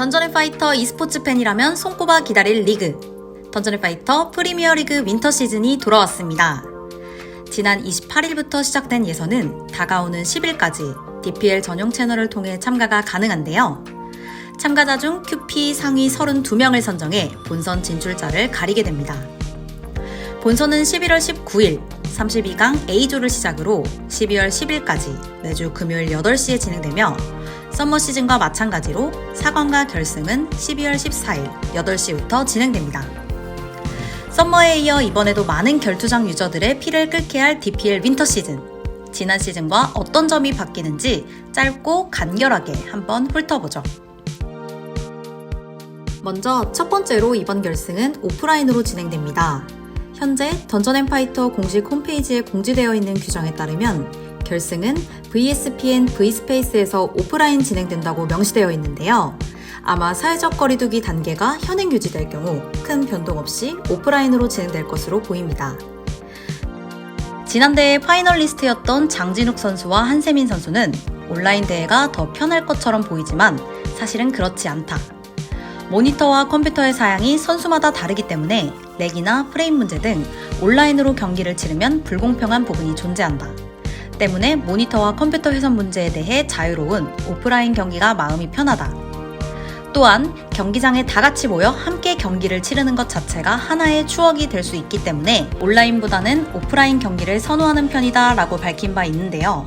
던전의 파이터 e스포츠 팬이라면 손꼽아 기다릴 리그. 던전의 파이터 프리미어 리그 윈터 시즌이 돌아왔습니다. 지난 28일부터 시작된 예선은 다가오는 10일까지 DPL 전용 채널을 통해 참가가 가능한데요. 참가자 중 QP 상위 32명을 선정해 본선 진출자를 가리게 됩니다. 본선은 11월 19일 32강 A조를 시작으로 12월 10일까지 매주 금요일 8시에 진행되며 썸머 시즌과 마찬가지로 4강과 결승은 12월 14일 8시부터 진행됩니다. 썸머에 이어 이번에도 많은 결투장 유저들의 피를 끓게 할 DPL 윈터 시즌. 지난 시즌과 어떤 점이 바뀌는지 짧고 간결하게 한번 훑어보죠. 먼저 첫 번째로 이번 결승은 오프라인으로 진행됩니다. 현재 던전 앤 파이터 공식 홈페이지에 공지되어 있는 규정에 따르면 결승은 VSPN V스페이스에서 오프라인 진행된다고 명시되어 있는데요. 아마 사회적 거리두기 단계가 현행 유지될 경우 큰 변동 없이 오프라인으로 진행될 것으로 보입니다. 지난 대회 파이널리스트였던 장진욱 선수와 한세민 선수는 온라인 대회가 더 편할 것처럼 보이지만 사실은 그렇지 않다. 모니터와 컴퓨터의 사양이 선수마다 다르기 때문에 렉이나 프레임 문제 등 온라인으로 경기를 치르면 불공평한 부분이 존재한다. 때문에 모니터와 컴퓨터 회선 문제에 대해 자유로운 오프라인 경기가 마음이 편하다. 또한 경기장에 다 같이 모여 함께 경기를 치르는 것 자체가 하나의 추억이 될 수 있기 때문에 온라인보다는 오프라인 경기를 선호하는 편이다 라고 밝힌 바 있는데요.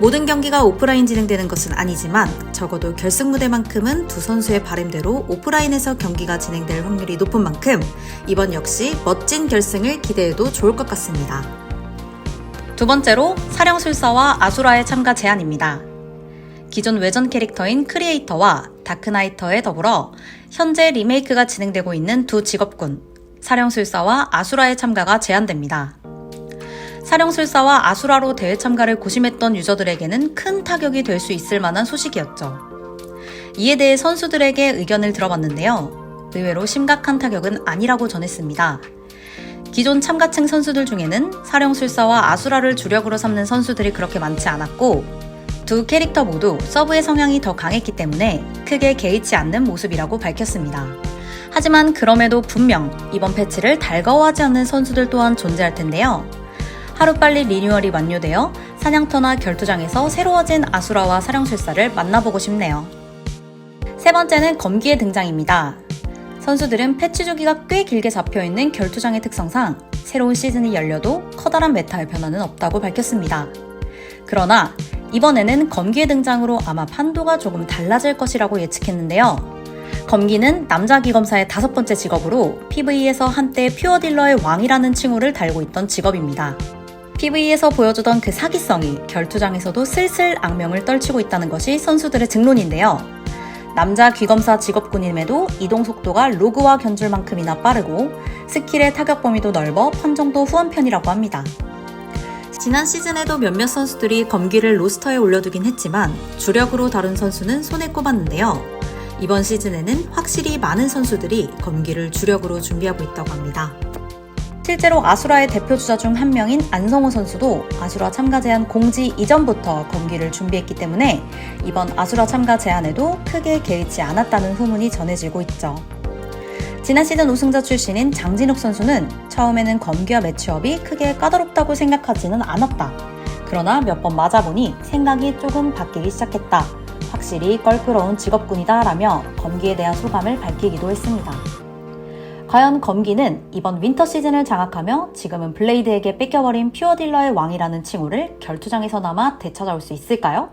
모든 경기가 오프라인 진행되는 것은 아니지만 적어도 결승 무대만큼은 두 선수의 바램대로 오프라인에서 경기가 진행될 확률이 높은 만큼 이번 역시 멋진 결승을 기대해도 좋을 것 같습니다. 두 번째로 사령술사와 아수라의 참가 제한입니다. 기존 외전 캐릭터인 크리에이터와 다크나이터에 더불어 현재 리메이크가 진행되고 있는 두 직업군 사령술사와 아수라의 참가가 제한됩니다. 사령술사와 아수라로 대회 참가를 고심했던 유저들에게는 큰 타격이 될 수 있을 만한 소식이었죠. 이에 대해 선수들에게 의견을 들어봤는데요. 의외로 심각한 타격은 아니라고 전했습니다. 기존 참가층 선수들 중에는 사령술사와 아수라를 주력으로 삼는 선수들이 그렇게 많지 않았고 두 캐릭터 모두 서브의 성향이 더 강했기 때문에 크게 개의치 않는 모습이라고 밝혔습니다. 하지만 그럼에도 분명 이번 패치를 달가워하지 않는 선수들 또한 존재할 텐데요. 하루빨리 리뉴얼이 완료되어 사냥터나 결투장에서 새로워진 아수라와 사령술사를 만나보고 싶네요. 세 번째는 검기의 등장입니다. 선수들은 패치 주기가 꽤 길게 잡혀있는 결투장의 특성상 새로운 시즌이 열려도 커다란 메타의 변화는 없다고 밝혔습니다. 그러나 이번에는 검기의 등장으로 아마 판도가 조금 달라질 것이라고 예측했는데요. 검기는 남자 기검사의 다섯 번째 직업으로 PVE에서 한때 퓨어 딜러의 왕이라는 칭호를 달고 있던 직업입니다. PVE에서 보여주던 그 사기성이 결투장에서도 슬슬 악명을 떨치고 있다는 것이 선수들의 증론인데요. 남자 귀검사 직업군임에도 이동 속도가 로그와 견줄만큼이나 빠르고 스킬의 타격 범위도 넓어 판정도 후한 편이라고 합니다. 지난 시즌에도 몇몇 선수들이 검기를 로스터에 올려두긴 했지만 주력으로 다룬 선수는 손에 꼽았는데요. 이번 시즌에는 확실히 많은 선수들이 검기를 주력으로 준비하고 있다고 합니다. 실제로 아수라의 대표 주자 중 한 명인 안성호 선수도 아수라 참가 제한 공지 이전부터 검기를 준비했기 때문에 이번 아수라 참가 제한에도 크게 개의치 않았다는 후문이 전해지고 있죠. 지난 시즌 우승자 출신인 장진욱 선수는 처음에는 검기와 매치업이 크게 까다롭다고 생각하지는 않았다. 그러나 몇 번 맞아보니 생각이 조금 바뀌기 시작했다. 확실히 껄끄러운 직업군이다 라며 검기에 대한 소감을 밝히기도 했습니다. 과연 검기는 이번 윈터 시즌을 장악하며 지금은 블레이드에게 뺏겨버린 퓨어 딜러의 왕이라는 칭호를 결투장에서나마 되찾아올 수 있을까요?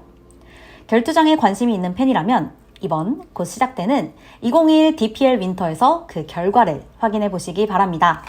결투장에 관심이 있는 팬이라면 이번 곧 시작되는 2021 DPL 윈터에서 그 결과를 확인해 보시기 바랍니다.